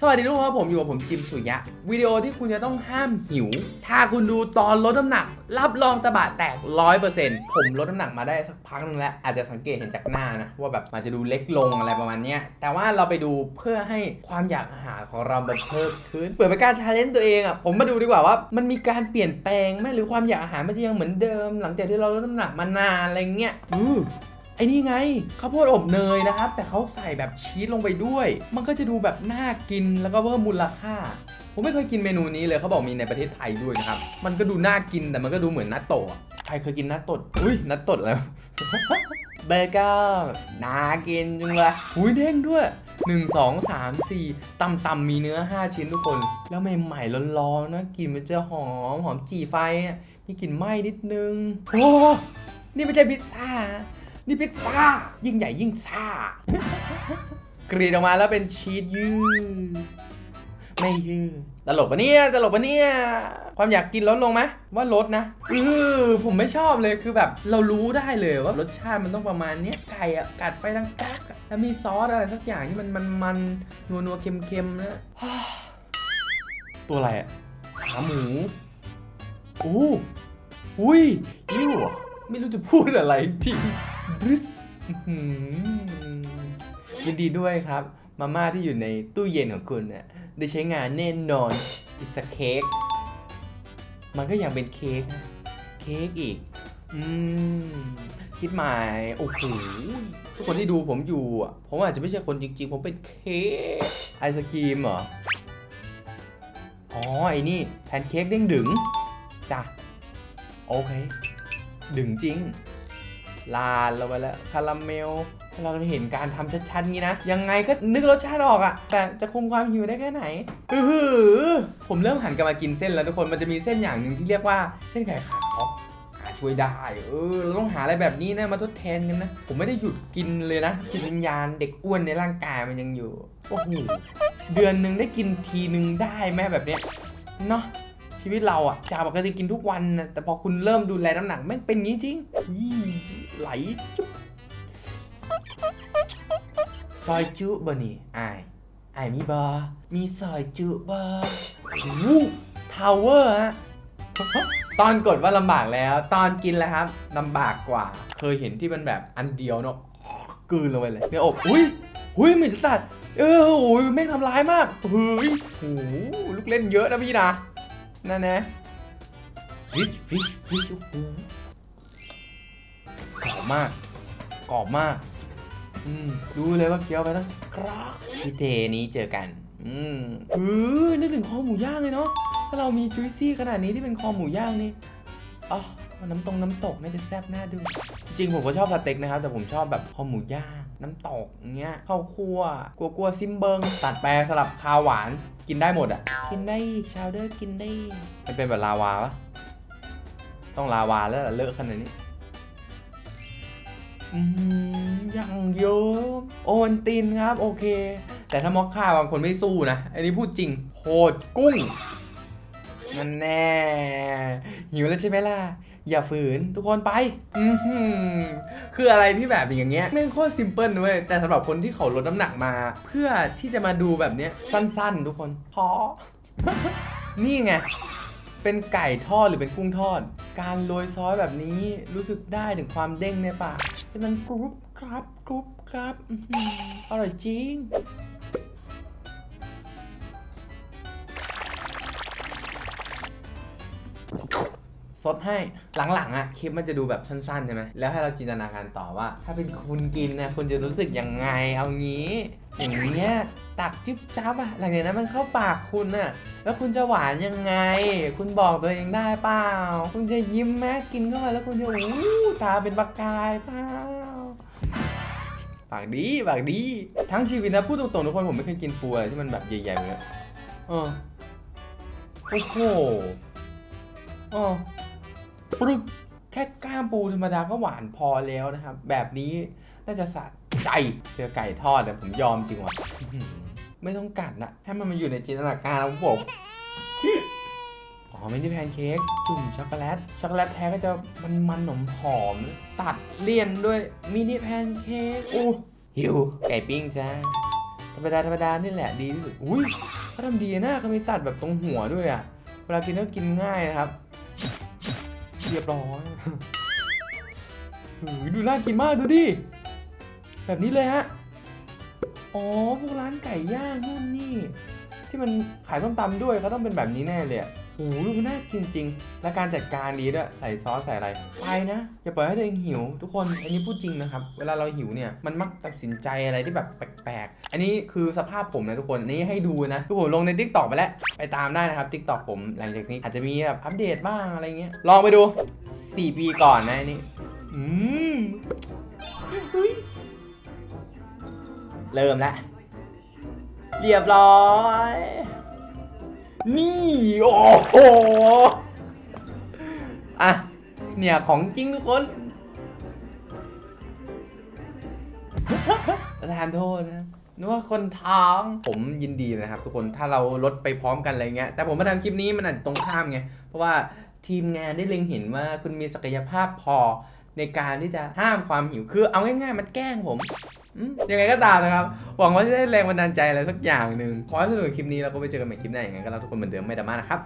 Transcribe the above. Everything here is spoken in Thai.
สวัสดีทุกคนครับผมอยู่กับผมจิมสุยะ วิดีโอที่คุณจะต้องห้ามหิว ถ้าคุณดูตอนลดน้ำหนัก รับรองตะบะแตก 100%ผมลดน้ำหนักมาได้สักพักนึงแล้ว อาจจะสังเกตเห็นจากหน้านะ ว่าแบบมันจะดูเล็กลงอะไรประมาณนี้แต่ว่าเราไปดูเพื่อให้ความอยากอาหารของเรามันเพิ่มขึ้นเปิดเป็นการชาเลนจ์ตัวเองอะผมมาดูดีกว่าว่ามันมีการเปลี่ยนแปลงไหมหรือความอยากอาหารมันจะยังเหมือนเดิม หลังจากที่เราลดน้ำหนักมานานอะไรเงี้ยอื ไอ้นี่ไงข้าวโพดอบเนยนะครับ แต่เขาใส่แบบชีสลงไปด้วย มันก็จะดูแบบน่ากินแล้วก็เพิ่มมูลค่า ผมไม่เคยกินเมนูนี้เลยเขาบอกมีในประเทศไทยด้วยนะครับ มันก็ดูน่ากินแต่มันก็ดูเหมือนนัตโตะอะใครเคยกินนัตโตะอุ้ยนัตโตะแล้วเบเกอร์น่ากินจังเลยหุยเด้งด้วย 1 2 3 4ต่ำมีเนื้อ 5 ชิ้นทุกคน แล้วใหม่ๆร้อนๆนะกลิ่นมันจะหอมหอมจี่ไฟมีกลิ่นไหม้นิดนึง โอ้ นี่ไม่ใช่พิซซ่า นี่พิซซ่า ยิ่งใหญ่ยิ่งซ่า กรีดออกมาแล้วเป็นชีสยืดไม่ยืดตลกปะเนี่ยตลกปะเนี่ยความอยากกินลดลงไหมว่าลดนะเออผมไม่ชอบเลยคือแบบ เรารู้ได้เลยว่ารสชาติมันต้องประมาณนี้ไก่อะกัดไปทั้งกักอะแล้วมีซอสอะไรสักอย่างที่มันมันมันนัวนัวเค็มเค็มนะตัวอะไรอะขาหมูอู้อุ้ยยิ่ว ไม่รู้จะพูดอะไรจริงบริสยินดีด้วยครับ มาม่าที่อยู่ในตู้เย็นของคุณเนี่ยได้ใช้งานแน่นอนอิสเค้กมันก็ยังเป็นเค้กนะเค้กอีก อืม คิดหมายโอ้โหทุกคนที่ดูผมอยู่อะผมอาจจะไม่ใช่คนจริงๆ ผมเป็นเค้กไอศครีมเหรอ อ๋อ ไอ้นี่แพนเค้กเด้งดึงจ้ะ โอเค ดึงจริง ลาดลงไปแล้วคาราเมลถ้าเราเห็นการทำชัดๆงี้นะ ยังไงก็นึกรสชาติออกอะแต่จะคุมความหิวได้แค่ไหนอือหือผมเริ่มหันกลับมากินเส้นแล้วทุกคนมันจะมีเส้นอย่างหนึ่งที่เรียกว่าเส้นไข่ขาวช่วยได้เออเราต้องหาอะไรแบบนี้นะมาทดแทนกันนะ ผมไม่ได้หยุดกินเลยนะจิตวิญญาณเด็กอ้วนในร่างกายมันยังอยู่โอ้โหเดือนหนึ่งได้กินทีหนึ่งได้ไหมแบบเนี้ยเนาะ ชีวิตเราอะจากปกติกินทุกวันนะแต่พอคุณเริ่มดูแลน้ำหนักแม่งเป็นงี้จริงไหลจุ๊บซอยจุบะนี่อายอายมีบอมีซอยจุบอวู้ทาวเวอร์ฮะตอนกดว่าลำบากแล้ว ตอนกินแล้วครับลำบากกว่า เคยเห็นที่มันแบบอันเดียวเนาะกืนลงไปเลยเนี่ยอบอุ้ยอุ้ยเหมือนจะสัตว์เออโอ้ยแม่งทำร้ายมากเฮ้ยโอ้โหลูกเล่นเยอะนะพี่นะ นั่นนะพิชพิชพิชโอ้โหกรอบมากกรอบมาก อืมดูเลยว่าเคี้ยวไปต้องกรอบชิเทนี้เจอกัน อืมเออนึกถึงคอหมูย่างเลยเนาะถ้าเรามีจุยซี่ขนาดนี้ที่เป็นคอหมูย่างนี่อ๋อ น้ำตรงน้ำตกน่าจะแซ่บน่าดู จริงผมก็ชอบสเต็กนะครับ แต่ผมชอบแบบคอหมูย่างน้ำตกอย่างเงี้ยข้าวคั่วกลัวกลัวซิมเบิงตัดแปรสลับคาวหวานกินได้หมดอะ กินได้อีกชาวเดอร์กินได้อีกมันเป็นแบบลาวาปะต้องลาวาแล้วล่ะเลอะขนาดนี้อืมอย่างเยอะโอวันตินครับ โอเค แต่ถ้ามอคค่าบางคนไม่สู้นะ อันนี้พูดจริงโหดกุ้งมันแน่หิวแล้วใช่ไหมล่ะ อย่าฝืนทุกคนไป อือหือคืออะไรที่แบบอย่างเงี้ยไม่งโคตรซิมเพิลเว้ยแต่สำหรับคนที่เขาลดน้ำหนักมา เพื่อที่จะมาดูแบบเนี้ยสั้นๆ ทุกคนพอนี่ไงเป็นไก่ทอดหรือเป็นกุ้งทอด การโรยซอสแบบนี้รู้สึกได้ถึงความเด้งในปากเป็นมันกรุบครับกรุบครับอร่อยจริง ดให้หลังๆอะคลิปมันจะดูแบบสั้นๆใช่ไหมแล้วให้เราจินตนาการต่อว่า ถ้าเป็นคุณกินนะคุณจะรู้สึกยังไงเอางี้ อย่างเงี้ยตักจิ๊บจับอะหลังจากนั้นมันเข้าปากคุณอะแล้วคุณจะหวานยังไง คุณบอกตัวเองได้เปล่า คุณจะยิ้มแม้กินเข้าไปแล้วคุณจะอู้ตาเป็นประกายเปล่าปากดีปากดี ทั้งชีวิตนะพูดตรงๆทุกคนผมไม่เคยกินปูอะไรที่มันแบบใหญ่ๆเนี้ยเออโอ้โหเออ ปรึกแค่ก้ามปูธรรมดาก็หวานพอแล้วนะครับ แบบนี้น่าจะสะใจเจอไก่ทอดแต่ผมยอมจริงว่ะอื้อหือไม่ต้องกัดนะให้มันมาอยู่ในจินตนาการของผมอ๋อไม่ใช่แพนเค้กจุ่มช็อกโกแลตช็อกโกแลตแท้ก็จะมันมันหนมหอมๆตัดเลี่ยนด้วยมินิแพนเค้กอู้หิวไก่ปิ้งจ้าธรรมดาธรรมดานี่แหละดีที่สุดอุ้ยเขาทำดีนะเขามีตัดแบบตรงหัวด้วยอะเวลากินก็กินง่ายนะครับ เรียบร้อยดูน่ากินมากดูดิ แบบนี้เลยฮะ อ๋อ พวกร้านไก่ย่างนู่นนี่ ที่มันขายส้มตำด้วยเขาต้องเป็นแบบนี้แน่เลยอะ โอ้โหดูน่ากินจริง และการจัดการดีด้วยใส่ซอสใส่อะไร ไปนะ อย่าปล่อยให้ตัวเองหิว ทุกคน อันนี้พูดจริงนะครับ เวลาเราหิวเนี่ย มันมักตัดสินใจอะไรที่แบบแปลกๆ อันนี้คือสภาพผมนะทุกคนนนี้ให้ดูนะคือผมลงใน t ิ k t o k ไปแล้ว ไปตามได้นะครับ t ิ k t o k ผม หลังจากนี้อาจจะมีแบบอัปเดตบ้างอะไรเงี้ย ลองไปดู 4 ปีก่อนนะอันนี้ อืมเริ่มแล้ว เรียบร้อย นี่ โอ้โห อะ เนี่ย ของจริงทุกคน ประธานโทษนะนึกว่าคนท้องผมยินดีนะครับ ทุกคนถ้าเราลดไปพร้อมกันอะไรเงี้ยแต่ผมมาทำคลิปนี้มันอาจจะตรงข้ามไง เพราะว่าทีมงานได้เล็งเห็นว่าคุณมีศักยภาพพอในการที่จะห้ามความหิวคือเอาง่ายๆ มันแกล้งผมอืม ยังไงก็ตามนะครับ หวังว่าจะได้แรงบันดาลใจอะไรสักอย่างหนึ่งขอให้สนุกกับคลิปนี้แล้วก็ไปเจอกันใหม่คลิปหน้าอย่างไงก็แล้วทุกคนเหมือนเดิมไม่ดราม่านะครับ